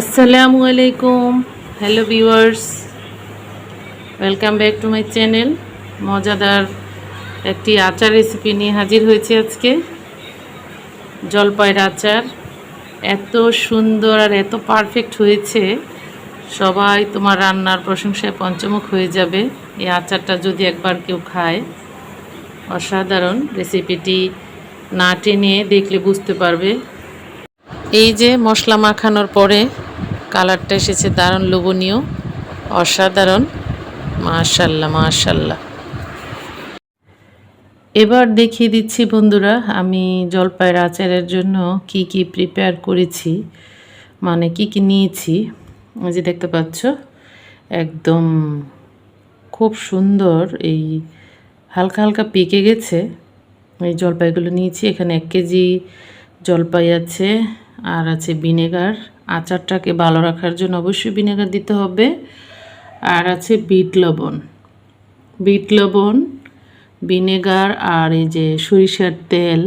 আসসালামু আলাইকুম। Hello viewers welcome back to my channel মজাদার একটি আচার রেসিপি নিয়ে হাজির হয়েছে আজকে। জলপাইয়ের আচার। এত সুন্দর আর এত পারফেক্ট হয়েছে। সবাই তোমার রান্নার প্রশংসায় পঞ্চমুখ হয়ে যাবে। এই আচারটা যদি একবার কেউ খায়, অসাধারণ রেসিপিটি না টেনে দেখলে বুঝতে পারবে। এই যে মশলা মাখানোর পরে কালারটা এসেছে দারুণ লোভনীয়, অসাধারণ। মাশাল্লাহ মাশাল্লাহ। এবার দেখিয়ে দিচ্ছি বন্ধুরা, আমি জলপাইয়ের আচারের জন্য কি কি প্রিপেয়ার করেছি মানে কি কি নিয়েছি। যে দেখতে পাচ্ছ, একদম খুব সুন্দর এই হালকা হালকা পেকে গেছে। এই জলপাইগুলো নিয়েছি, এখানে এক কেজি জলপাই আছে, আর আছে ভিনেগার। আচারটাকে ভালো রাখার জন্য অবশ্যই ভিনেগার দিতে হবে। আর আছে বিট লবণ। বিট লবণ, ভিনেগার আর এই যে সরিষার তেল,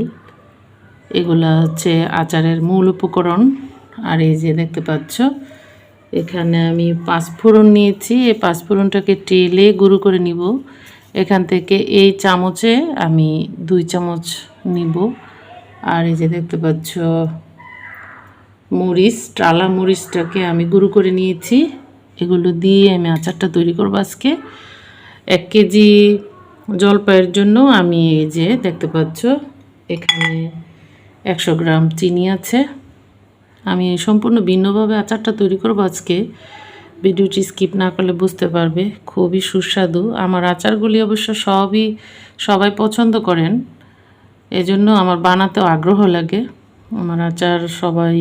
এগুলো হচ্ছে আচারের মূল উপকরণ। আর এই যে দেখতে পাচ্ছ, এখানে আমি পাঁচফোড়ন নিয়েছি। এই পাঁচফোড়নটাকে টেলে গুঁড়ো করে নিব। এখান থেকে এই চামচে আমি দুই চামচ নিব। আর এই যে দেখতে পাচ্ছ মরিচ টালা মরিচটাকে আমি গুঁড়ো করে নিয়েছি। এগুলো দিয়ে আমি আচারটা তৈরি করব আজকে। এক কেজি জলপাইয়ের জন্য আমি এই যে দেখতে পাচ্ছ, এখানে একশো গ্রাম চিনি আছে। আমি সম্পূর্ণ ভিন্নভাবে আচারটা তৈরি করব আজকে। ভিডিওটি স্কিপ না করলে বুঝতে পারবে, খুবই সুস্বাদু। আমার আচারগুলি অবশ্য সবই সবাই পছন্দ করেন, এজন্য আমার বানাতেও আগ্রহ লাগে। আমার আচার সবাই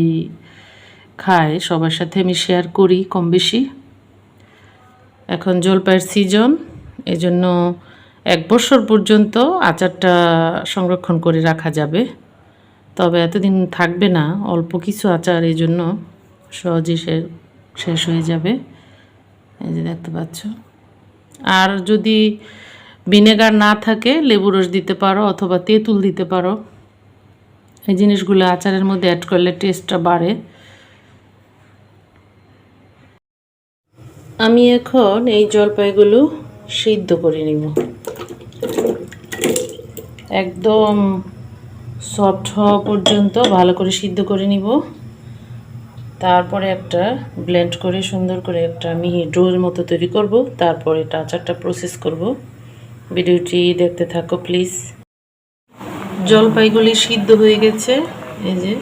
খায়, সবার সাথে আমি শেয়ার করি কম বেশি। এখন জলপাইয়ের সিজন এজন্য এক বছর পর্যন্ত আচারটা সংরক্ষণ করে রাখা যাবে। তবে এতদিন থাকবে না, অল্প কিছু আচার এই জন্য সহজে শেষ হয়ে যাবে। এই যে দেখতে পাচ্ছ। আর যদি ভিনেগার না থাকে, লেবু রস দিতে পারো অথবা তেঁতুল দিতে পারো। এই জিনিসগুলো আচারের মধ্যে অ্যাড করলে টেস্টটা বাড়ে। আমি এখন এই জলপাইগুলো সিদ্ধ করে নিব। একদম সফট হওয়া পর্যন্ত ভালো করে সিদ্ধ করে নিব। তারপরে একটা ব্লেন্ড করে সুন্দর করে একটা মিহি ডোর মতো তৈরি করব। তারপরে এটা আচারটা প্রসেস করব। ভিডিওটি দেখতে থাকো প্লিজ জলপাইগুলি সিদ্ধ হয়ে গেছে। এই যে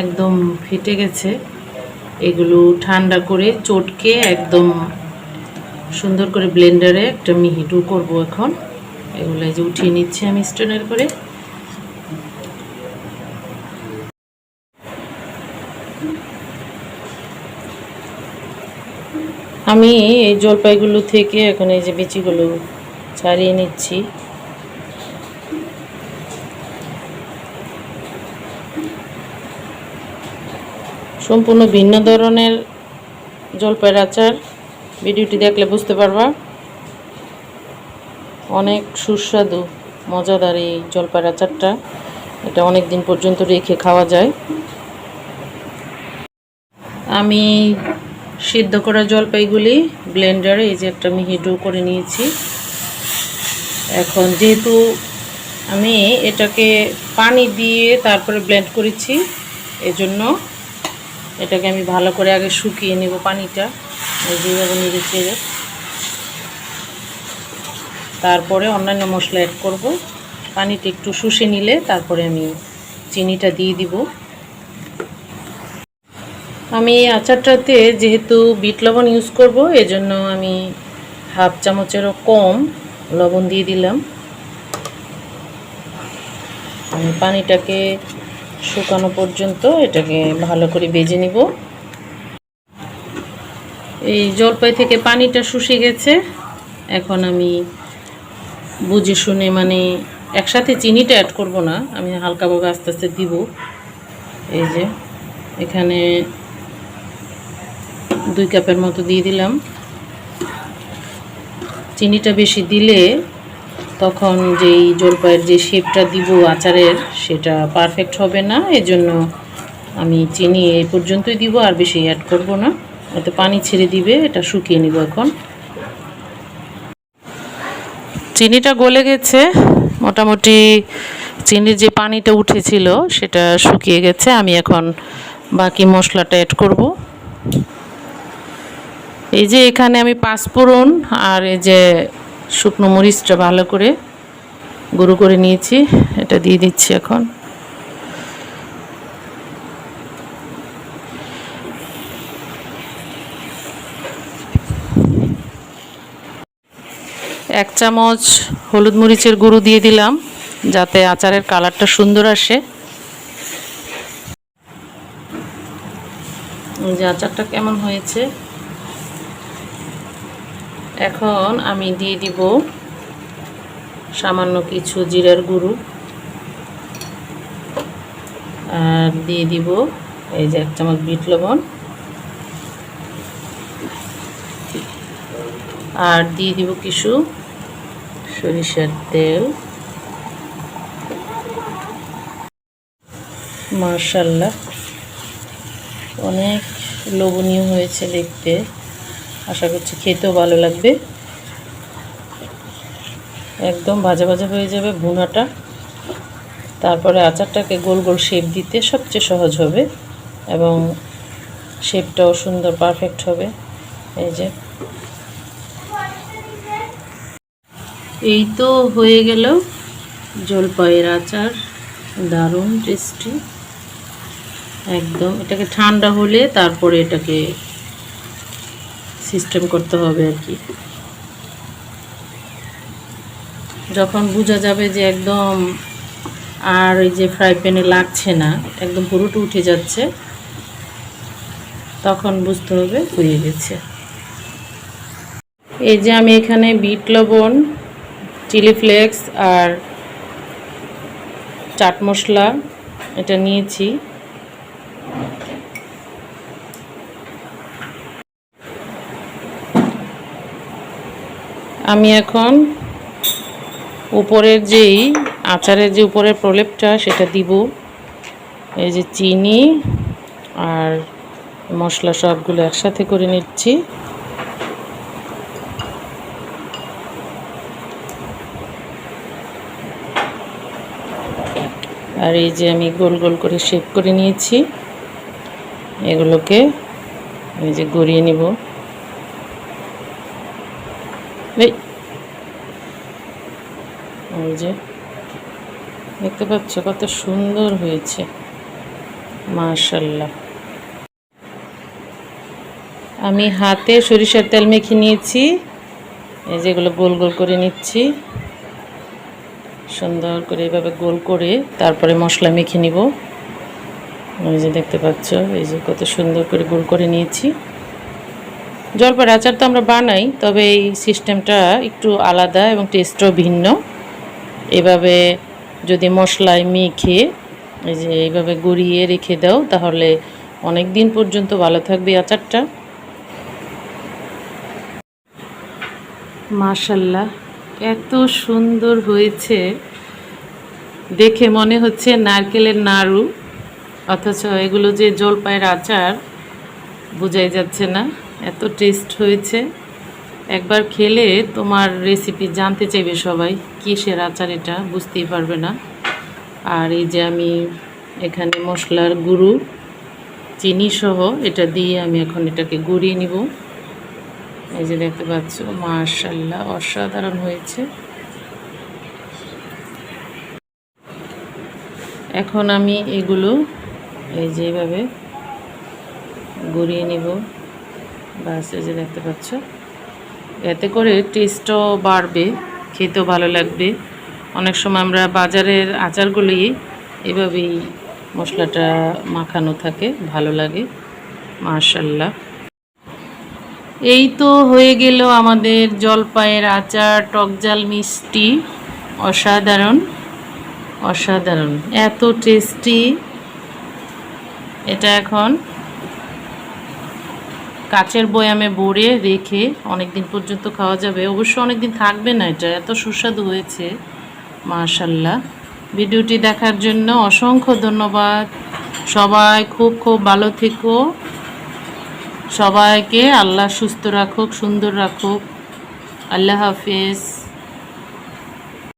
একদম ফেটে গেছে। এগুলো ঠান্ডা করে চটকে একদম সুন্দর করে ব্লেন্ডারে একটা মিহি ডো করব এখন। এগুলো যে উঠিয়ে নিচ্ছি আমি স্টোনের করে। আমি এই জলপাইগুলো থেকে এখন এই যে বিচিগুলো ছাড়িয়ে নিচ্ছি। সম্পূর্ণ ভিন্ন ধরনের জলপাইয়ের আচার ভিডিওটি দেখলে বুঝতে পারবা। অনেক সুস্বাদু, মজাদার এই জলপাইয়ের আচারটা এটা অনেক দিন পর্যন্ত রেখে খাওয়া যায়। আমি সিদ্ধ করা জলপাইগুলি ব্লেন্ডারে, এই যে একটা মিহি ডো করে নিয়েছি। এখন যেহেতু আমি এটাকে পানি দিয়ে তারপরে ব্লেন্ড করেছি, এজন্য এটাকে আমি ভালো করে আগে শুকিয়ে নেব পানিটা। যেভাবে নেড়ে চেড়ে। তারপরে অন্যান্য মশলা অ্যাড করব। পানিটা একটু শুষে নিলে তারপরে আমি চিনিটা দিয়ে দিব। আমি আচারটাতে যেহেতু বিট লবণ ইউজ করব, এজন্য আমি হাফ চামচেরও কম লবণ দিয়ে দিলাম। আমি পানিটাকে শুকানো পর্যন্ত এটাকে ভালো করে বেজে নিব। এই জলপাই থেকে পানিটা শুষে গেছে। এখন আমি বুঝে শুনে মানে একসাথে চিনিটা অ্যাড করব না, আমি হালকাভাবে আস্তে আস্তে দিব। এই যে, এখানে দুই কাপের মতো দিয়ে দিলাম। চিনিটা বেশি দিলে তখন যেই জলপাইয়ের যে শেপটা দিব আচারের, সেটা পারফেক্ট হবে না। এজন্য আমি চিনি এই পর্যন্তই দিব, আর বেশি অ্যাড করব না। এতে পানি ছেড়ে দিবে, এটা শুকিয়ে নিব এখন। চিনিটা গলে গেছে। মোটামুটি চিনির যে পানিটা উঠেছিল, সেটা শুকিয়ে গেছে। আমি এখন বাকি মশলাটা অ্যাড করব। এই যে এখানে আমি পাঁচ পাঁচফোড়ন আর এই যে শুকনো মরিচটা ভালো করে গুঁড়ো করে নিয়েছি, এটা দিয়ে দিচ্ছি এখন। এক চামচ হলুদ মরিচের গুঁড়ো দিয়ে দিলাম, যাতে আচারের কালারটা সুন্দর আসে। যে আচারটা কেমন হয়েছে? এখন আমি দিয়ে দিব সামান্য কিছু জিরার গুঁড়ো। আর দিয়ে দিব এই যে এক চামচ বিট লবণ। আর দিয়ে দিব কিছু সরিষার তেল। মার্শাল্লাহ অনেক লোভনীয় হয়েছে দেখতে। আশা করছি খেতেও ভালো লাগবে। একদম ভাজা ভাজা হয়ে যাবে ভুনাটা। তারপরে আচারটাকে গোল গোল শেপ দিতে সবচেয়ে সহজ হবে এবং শেপটাও সুন্দর পারফেক্ট হবে। এই যে। এই তো হয়ে গেল জলপাইয়ের আচার। দারুণ টেস্টি একদম, এটাকে ঠান্ডা হলে তারপরে এটাকে সিস্টেম করতে হবে আর কি। যখন বোঝা যাবে যে একদম আর এই যে ফ্রাই প্যানে লাগছে না, একদম পুরোটা উঠে যাচ্ছে, তখন বুঝতে হবে হয়ে গেছে। এই যে আমি এখানে বিট লবণ চিলি ফ্লেক্স আর চাট মশলা এটা নিয়েছি। আমি এখন উপরের যেই, আচারের যে উপরের প্রলেপটা, সেটা দিব। এই যে চিনি আর মশলা সবগুলো একসাথে করে নিচ্ছি। আর এই যে আমি গোল গোল করে শেপ করে নিয়েছি। এগুলোকে এই যে গড়িয়ে নিব। এই যে, দেখতে পাচ্ছ কত সুন্দর হয়েছে, মাশাল্লাহ। আমি হাতে সরিষার তেল মেখে নিয়েছি, এই যেগুলো গোল গোল করে নিচ্ছি। সুন্দর করে এভাবে গোল করে তারপরে মশলা মেখে নিব। এই যে দেখতে পাচ্ছ, এই যে কত সুন্দর করে গোল করে নিয়েছি। জলপাইয়ের আচার তো আমরা বানাই, তবে এই সিস্টেমটা একটু আলাদা এবং টেস্টও ভিন্ন। এভাবে যদি মশলায় মেখে, এই যে এইভাবে গড়িয়ে রেখে দাও, তাহলে অনেক দিন পর্যন্ত ভালো থাকবে আচারটা। মাশাল্লাহ, এত সুন্দর হয়েছে। দেখে মনে হচ্ছে নারকেলের নাড়ু, অথচ এগুলো যে জলপাইয়ের আচার, বোঝাই যাচ্ছে না। এত টেস্ট হয়েছে। একবার খেলে তোমার রেসিপি জানতে চাইবে সবাই, কিসের আচার এটা বুঝতেই পারবে না। আর এই যে আমি এখানে মশলার গুঁড়ো, চিনি সহ এটা দিয়ে আমি এখন এটাকে গুঁড়িয়ে নিব। এই যে দেখতে পাচ্ছ মার্শাল্লাহ অসাধারণ হয়েছে। এখন আমি এগুলো এই যে এইভাবে গড়িয়ে নিব। বাস, এই যে দেখতে পাচ্ছ। এতে করে টেস্টও বাড়বে, খেতেও ভালো লাগবে। অনেক সময় আমরা বাজারের আচারগুলি এভাবেই মশলাটা মাখানো থাকে, ভালো লাগে মার্শাল্লাহ এই তো হয়ে গেল আমাদের জলপাইয়ের আচার টকজাল মিষ্টি, অসাধারণ অসাধারণ, এত টেস্টি এটা এখন কাচের বয়ামে ভরে রেখে অনেক দিন পর্যন্ত খাওয়া যাবে। অবশ্য অনেক দিন থাকবে না এটা, এত সুস্বাদু হয়েছে, মাশাল্লাহ। ভিডিওটি দেখার জন্য অসংখ্য ধন্যবাদ। সবাই খুব খুব ভালো থেকো। সবাইকে আল্লাহ সুস্থ রাখুক, সুন্দর রাখুক। আল্লাহ হাফিজ।